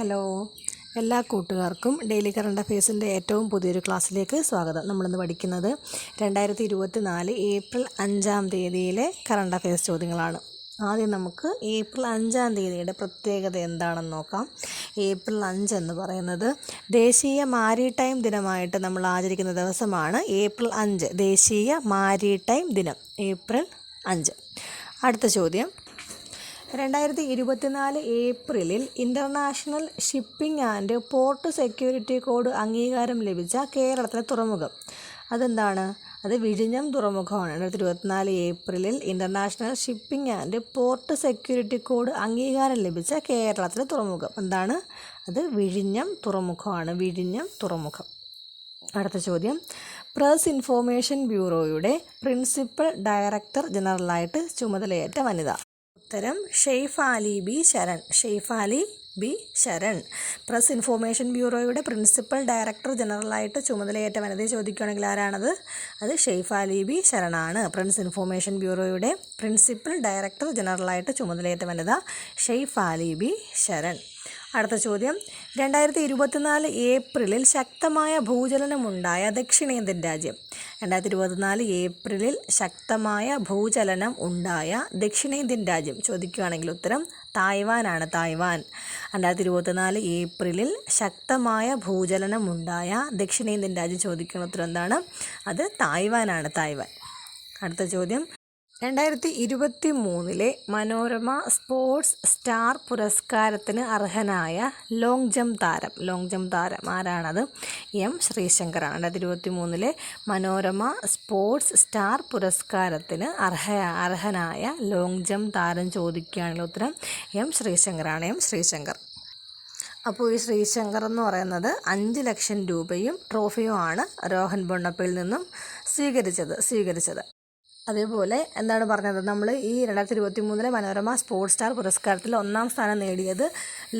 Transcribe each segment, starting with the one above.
Hello. എല്ലാ കൂട്ടുകാർക്കും daily current അഫയേഴ്സിന്റെ ഏറ്റവും പുതിയൊരു ക്ലാസ്സിലേക്ക് സ്വാഗതം. നമ്മളിന്ന് പഠിക്കുന്നത് രണ്ടായിരത്തി ഇരുപത്തി നാല് ഏപ്രിൽ അഞ്ചാം തീയതിയിലെ കറണ്ട് അഫയേഴ്സ് ചോദ്യങ്ങളാണ്. ആദ്യം നമുക്ക് ഏപ്രിൽ അഞ്ചാം തീയതിയുടെ പ്രത്യേകത എന്താണെന്ന് നോക്കാം. ഏപ്രിൽ അഞ്ച് എന്ന് പറയുന്നത് ദേശീയ മാരിടൈം ദിനമായിട്ട് നമ്മൾ ആചരിക്കുന്ന ദിവസമാണ് ഏപ്രിൽ അഞ്ച്. ദേശീയ മാരിടൈം ദിനം ഏപ്രിൽ അഞ്ച്. അടുത്ത ചോദ്യം. രണ്ടായിരത്തി ഇരുപത്തിനാല് ഏപ്രിലിൽ international shipping and port security code അംഗീകാരം ലഭിച്ച കേരളത്തിലെ തുറമുഖം. അതെന്താണ്? അത് വിഴിഞ്ഞം തുറമുഖമാണ്. രണ്ടായിരത്തി ഇരുപത്തിനാല് ഏപ്രിലിൽ international shipping and port security code അംഗീകാരം ലഭിച്ച കേരളത്തിലെ തുറമുഖം. എന്താണ്? അത് വിഴിഞ്ഞം തുറമുഖമാണ്. വിഴിഞ്ഞം തുറമുഖം. അടുത്ത ചോദ്യം. പ്രസ് ഇൻഫോർമേഷൻ ബ്യൂറോയുടെ പ്രിൻസിപ്പൽ ഡയറക്ടർ ജനറലായിട്ട് ചുമതലയേറ്റ വനിത. ഉത്തരം Sheyphali B Sharan. Sheyphali B Sharan. Press information ബ്യൂറോയുടെ principal director ജനറലായിട്ട് ചുമതലയേറ്റ വനിതയെ ചോദിക്കുകയാണെങ്കിൽ ആരാണത്? അത് ഷെയ്ഫ് അലി ബി ശരണാണ്. പ്രിൻസ് ഇൻഫോർമേഷൻ ബ്യൂറോയുടെ പ്രിൻസിപ്പൽ ഡയറക്ടർ ജനറലായിട്ട് ചുമതലയേറ്റ വനിത ഷെയ്ഫ് അലി ബി ശരൺ. അടുത്ത ചോദ്യം. രണ്ടായിരത്തി ഇരുപത്തിനാല് ഏപ്രിലിൽ ശക്തമായ ഭൂചലനമുണ്ടായ ദക്ഷിണേന്ത്യൻ രാജ്യം. രണ്ടായിരത്തി ഇരുപത്തിനാല് ഏപ്രിലിൽ ശക്തമായ ഭൂചലനം ഉണ്ടായ ദക്ഷിണേന്ത്യൻ രാജ്യം. ചോദിക്കുകയാണെങ്കിൽ ഉത്തരം തായ്വാനാണ് തായ്വാൻ. രണ്ടായിരത്തി ഇരുപത്തിനാല് ഏപ്രിലിൽ ശക്തമായ ഭൂചലനമുണ്ടായ ദക്ഷിണേന്ത്യൻ രാജ്യം ചോദിക്കുന്ന ഉത്തരം എന്താണ്? അത് തായ്വാനാണ് തായ്വാൻ. അടുത്ത ചോദ്യം. രണ്ടായിരത്തി ഇരുപത്തി മൂന്നിലെ മനോരമ സ്പോർട്സ് സ്റ്റാർ പുരസ്കാരത്തിന് അർഹനായ ലോങ് ജംപ് താരം ലോങ് ജംപ് താരം ആരാണത്? എം ശ്രീശങ്കറാണ്. രണ്ടായിരത്തി ഇരുപത്തി മൂന്നിലെ മനോരമ സ്പോർട്സ് സ്റ്റാർ പുരസ്കാരത്തിന് അർഹ അർഹനായ ലോങ് ജംപ് താരം ചോദിക്കുകയാണെങ്കിൽ ഉത്തരം എം ശ്രീശങ്കറാണ്. എം ശ്രീശങ്കർ. അപ്പോൾ ഈ ശ്രീശങ്കർ എന്ന് പറയുന്നത് അഞ്ച് ലക്ഷം രൂപയും ട്രോഫിയുമാണ് രോഹൻ ബൊണ്ണപ്പയിൽ നിന്നും സ്വീകരിച്ചത് സ്വീകരിച്ചത്. അതേപോലെ എന്താണ് പറഞ്ഞത്? നമ്മൾ ഈ രണ്ടായിരത്തി ഇരുപത്തി മൂന്നിലെ മനോരമ സ്പോർട്സ് സ്റ്റാർ പുരസ്കാരത്തിൽ ഒന്നാം സ്ഥാനം നേടിയത്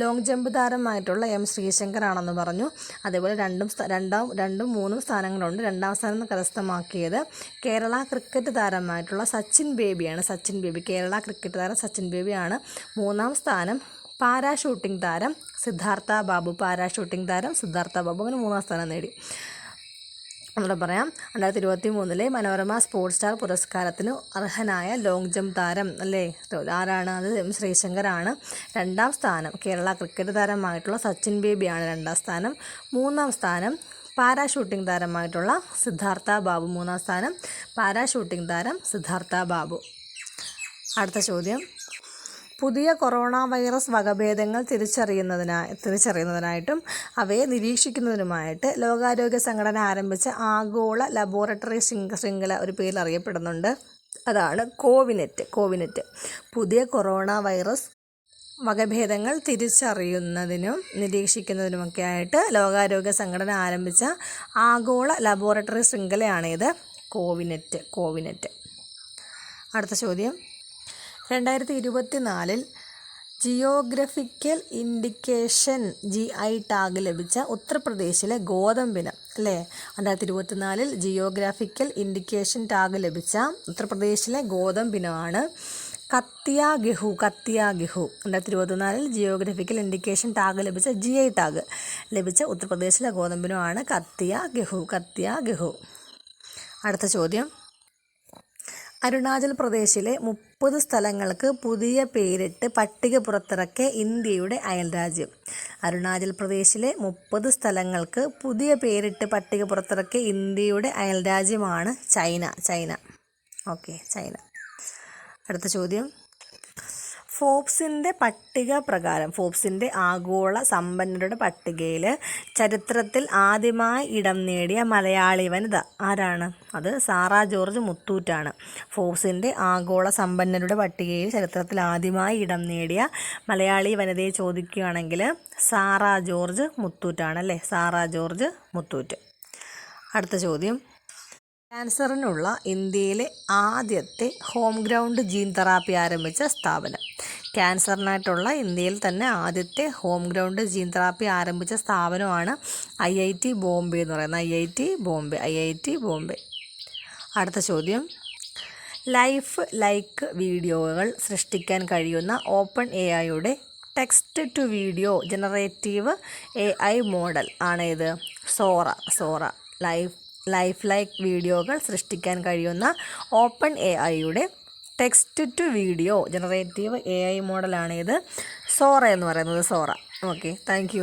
ലോങ് ജമ്പ് താരമായിട്ടുള്ള എം ശ്രീശങ്കർ ആണെന്ന് പറഞ്ഞു. അതേപോലെ രണ്ടും രണ്ടാം രണ്ടും മൂന്നും സ്ഥാനങ്ങളുണ്ട്. രണ്ടാം സ്ഥാനം കരസ്ഥമാക്കിയത് കേരള ക്രിക്കറ്റ് താരമായിട്ടുള്ള സച്ചിൻ ബേബിയാണ്. സച്ചിൻ ബേബി കേരള ക്രിക്കറ്റ് താരം സച്ചിൻ ബേബിയാണ്. മൂന്നാം സ്ഥാനം പാരാഷൂട്ടിംഗ് താരം സിദ്ധാർത്ഥ ബാബു പാരാഷൂട്ടിംഗ് താരം സിദ്ധാർത്ഥ ബാബു. അങ്ങനെ മൂന്നാം സ്ഥാനം നേടി. ഒന്നുകൂടെ പറയാം. രണ്ടായിരത്തി ഇരുപത്തി മൂന്നിലെ മനോരമ സ്പോർട്സ് സ്റ്റാർ പുരസ്കാരത്തിന് അർഹനായ ലോങ് ജമ്പ് താരം അല്ലേ? ആരാണ് അത്? എം ശ്രീശങ്കറാണ്. രണ്ടാം സ്ഥാനം കേരള ക്രിക്കറ്റ് താരമായിട്ടുള്ള സച്ചിൻ ബേബിയാണ് രണ്ടാം സ്ഥാനം. മൂന്നാം സ്ഥാനം പാരാഷൂട്ടിംഗ് താരമായിട്ടുള്ള സിദ്ധാർത്ഥ ബാബു. മൂന്നാം സ്ഥാനം പാരാഷൂട്ടിംഗ് താരം സിദ്ധാർത്ഥ ബാബു. അടുത്ത ചോദ്യം. പുതിയ കൊറോണ വൈറസ് വകഭേദങ്ങൾ തിരിച്ചറിയുന്നതിനായി തിരിച്ചറിയുന്നതിനായിട്ടും അവയെ നിരീക്ഷിക്കുന്നതിനുമായിട്ട് ലോകാരോഗ്യ സംഘടന ആരംഭിച്ച ആഗോള ലബോറട്ടറി ശൃംഖല ഒരു പേരിൽ അറിയപ്പെടുന്നുണ്ട്. അതാണ് കോവിനെറ്റ് കോവിനെറ്റ്. പുതിയ കൊറോണ വൈറസ് വകഭേദങ്ങൾ തിരിച്ചറിയുന്നതിനും നിരീക്ഷിക്കുന്നതിനുമൊക്കെ ആയിട്ട് ലോകാരോഗ്യ സംഘടന ആരംഭിച്ച ആഗോള ലബോറട്ടറി ശൃംഖലയാണിത്. കോവിനെറ്റ് കോവിനെറ്റ്. അടുത്ത ചോദ്യം. രണ്ടായിരത്തി ഇരുപത്തി നാലിൽ geographical indication G I tag ലഭിച്ച ഉത്തർപ്രദേശിലെ ഗോതമ്പിന് അല്ലേ? രണ്ടായിരത്തി ഇരുപത്തിനാലിൽ ജിയോഗ്രാഫിക്കൽ ഇൻഡിക്കേഷൻ ടാഗ് ലഭിച്ച ഉത്തർപ്രദേശിലെ ഗോതമ്പിനമാണ് കത്തിയ ഗെഹു കത്തിയ ഗെഹു രണ്ടായിരത്തി ഇരുപത്തിനാലിൽ ജിയോഗ്രഫിക്കൽ ഇൻഡിക്കേഷൻ ടാഗ് ലഭിച്ച ജി ഐ ടാഗ് ലഭിച്ച ഉത്തർപ്രദേശിലെ ഗോതമ്പിനുമാണ് കത്തിയ ഗെഹു കത്തിയ ഗെഹു അടുത്ത ചോദ്യം. അരുണാചൽ പ്രദേശിലെ മുപ്പത് സ്ഥലങ്ങൾക്ക് പുതിയ പേരിട്ട് പട്ടിക പുറത്തിറക്കിയ ഇന്ത്യയുടെ അയൽരാജ്യം. അരുണാചൽ പ്രദേശിലെ മുപ്പത് സ്ഥലങ്ങൾക്ക് പുതിയ പേരിട്ട് പട്ടിക പുറത്തിറക്കിയ ഇന്ത്യയുടെ അയൽരാജ്യമാണ് ചൈന. ചൈന. Okay China. അടുത്ത ചോദ്യം. ഫോബ്സിന്റെ പട്ടിക പ്രകാരം ഫോബ്സിന്റെ ആഗോള സമ്പന്നരുടെ പട്ടികയിൽ ചരിത്രത്തിൽ ആദ്യമായി ഇടം നേടിയ മലയാളി വനിത ആരാണ്? അത് സാറ ജോർജ് മുത്തൂറ്റാണ്. ഫോബ്സിന്റെ ആഗോള സമ്പന്നരുടെ പട്ടികയിൽ ചരിത്രത്തിൽ ആദ്യമായി ഇടം നേടിയ മലയാളി വനിതയെ ചോദിക്കുകയാണെങ്കിൽ സാറ ജോർജ് മുത്തൂറ്റാണ് അല്ലേ? സാറ ജോർജ് മുത്തൂറ്റ്. അടുത്ത ചോദ്യം. ക്യാൻസറിനുള്ള ഇന്ത്യയിലെ ആദ്യത്തെ ഹോം ഗ്രൗണ്ട് ജീൻ തെറാപ്പി ആരംഭിച്ച സ്ഥാപനം. ക്യാൻസറിനായിട്ടുള്ള ഇന്ത്യയിൽ തന്നെ ആദ്യത്തെ ഹോം ഗ്രൗണ്ട് ജീൻ തെറാപ്പി ആരംഭിച്ച സ്ഥാപനമാണ് ഐ ഐ ടി ബോംബെ എന്ന് പറയുന്നത്. I I T Bombay I I T Bombay. അടുത്ത ചോദ്യം. ലൈഫ് ലൈക്ക് വീഡിയോകൾ സൃഷ്ടിക്കാൻ കഴിയുന്ന ഓപ്പൺ എ ഐയുടെ text to video generative A I model ആണ് ഇത് Sora Sora. Life life like വീഡിയോകൾ സൃഷ്ടിക്കാൻ കഴിയുന്ന ഓപ്പൺ എ ഐയുടെ text to video generative A I ഇത് സോറ എന്ന് പറയുന്നത് സോറ. Okay thank